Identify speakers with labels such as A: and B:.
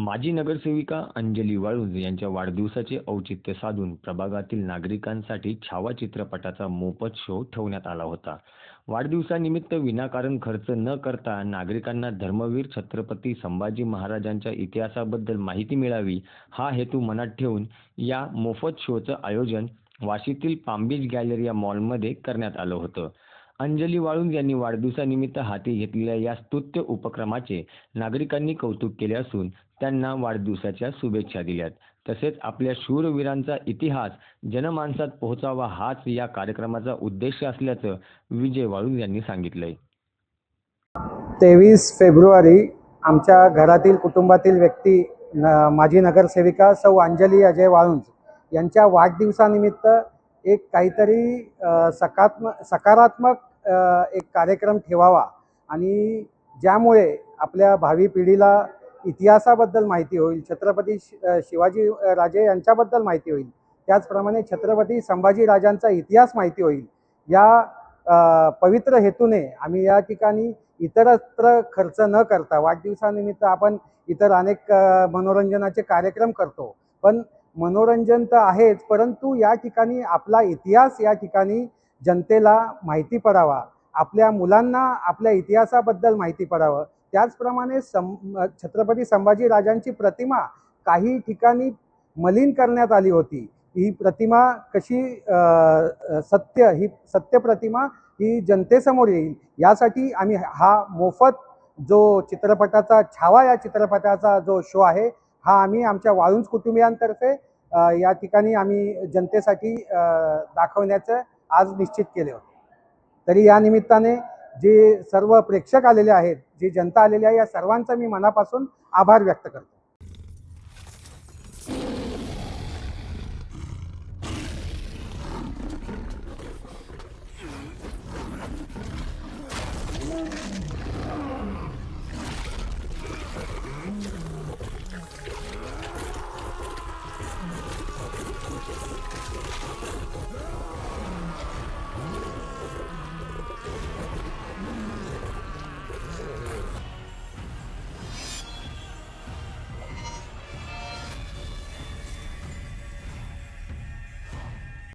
A: माजी नगरसेविका अंजली वाळुंज यांच्या वाढदिवसाचे औचित्य साधून प्रभागातील नागरिकांसाठी छावा चित्रपटाचा मोफत शो ठेवण्यात आला होता. वाढदिवसानिमित्त विनाकारण खर्च न करता नागरिकांना धर्मवीर छत्रपती संभाजी महाराजांच्या इतिहासाबद्दल माहिती मिळावी हा हेतू मनात ठेवून या मोफत शोचं आयोजन वाशीतील पामबीच गॅलरिया मॉलमध्ये करण्यात आलं होतं. अंजली वाळुंज यांनी वाढदिवसानिमित्त हाती घेतलेल्या या स्तुत्य उपक्रमाचे नागरिकांनी कौतुक केले असून त्यांना वाढदिवसाच्या शुभेच्छा दिल्यात. तसेच आपल्या शूरवीरांचा इतिहास जनमानसात पोहोचावा हाच या कार्यक्रमाचा उद्देश असल्याचं विजय वाळुंज यांनी सांगितलंय.
B: तेवीस फेब्रुवारी आमच्या घरातील कुटुंबातील व्यक्ती न माजी नगरसेविका सौ अंजली अजय वाळुंज यांच्या वाढदिवसानिमित्त एक काहीतरी सकात्म सकारात्मक एक कार्यक्रम ठेवावा. आणि ज्यामुळे आपल्या भावी पिढीला इतिहासाबद्दल माहिती होईल छत्रपती शिवाजी राजे यांच्याबद्दल माहिती होईल त्याचप्रमाणे छत्रपती संभाजी राजांचा इतिहास माहिती होईल या पवित्र हेतूने आम्ही या ठिकाणी इतरत्र खर्च न करता वाढदिवसानिमित्त आपण इतर अनेक मनोरंजनाचे कार्यक्रम करतो. पण मनोरंजन तर आहेच परंतु या ठिकाणी आपला इतिहास या ठिकाणी जनतेला माहिती पडावा आपल्या मुलांना आपल्या इतिहासाबद्दल माहिती पडावं. त्याचप्रमाणे सं छत्रपती संभाजी राजांची प्रतिमा काही ठिकाणी मलिन करण्यात आली होती. ही प्रतिमा कशी सत्य ही सत्य प्रतिमा ही जनतेसमोर येईल यासाठी आम्ही हा मोफत जो चित्रपटाचा छावा या चित्रपटाचा जो शो आहे हा आम्ही आमच्या वाळूंज कुटुंबियांतर्फे या ठिकाणी आम्ही जनतेसाठी दाखवण्याचं आज निश्चित केले होते. तरी या निमित्ताने जे सर्व प्रेक्षक आलेले आहेत जी जनता आलेली आहे या सर्वांचा मी मनापासून आभार व्यक्त करतो.